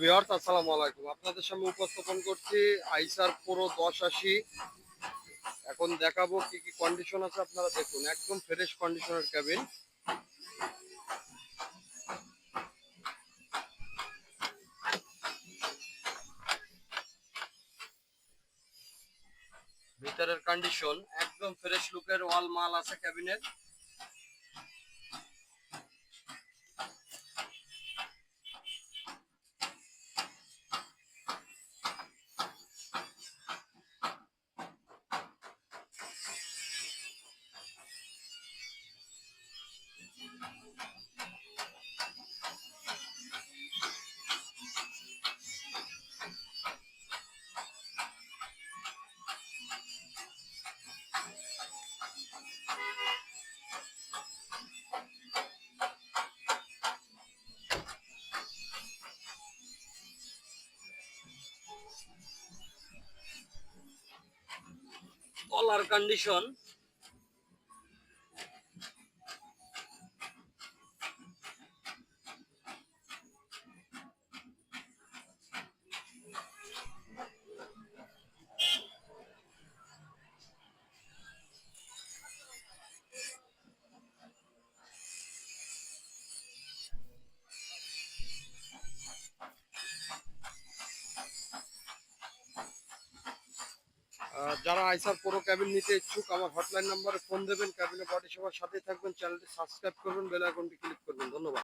Viewers, আসসালামু আলাইকুম। আপনাদের সামনে উপস্থাপন করছি আইসার পুরো দশ আশি। এখন দেখাবো কি কি কন্ডিশন আছে, আপনারা দেখুন। একদম ফ্রেশ কন্ডিশনের ক্যাবিন ভিতরের কন্ডিশন একদম ফ্রেশ লুকের ওয়াল মাল আছে ক্যাবিনের তলার কন্ডিশন যারা আইসার পুরো ক্যাবিন নিতে ইচ্ছুক, আমার হটলাইন নাম্বারে ফোন দেবেন ক্যাবিনে বডি সবার সাথে থাকবেন চ্যানেলটি সাবস্ক্রাইব করবেন বেল আইকনটি ক্লিক করবেন। ধন্যবাদ।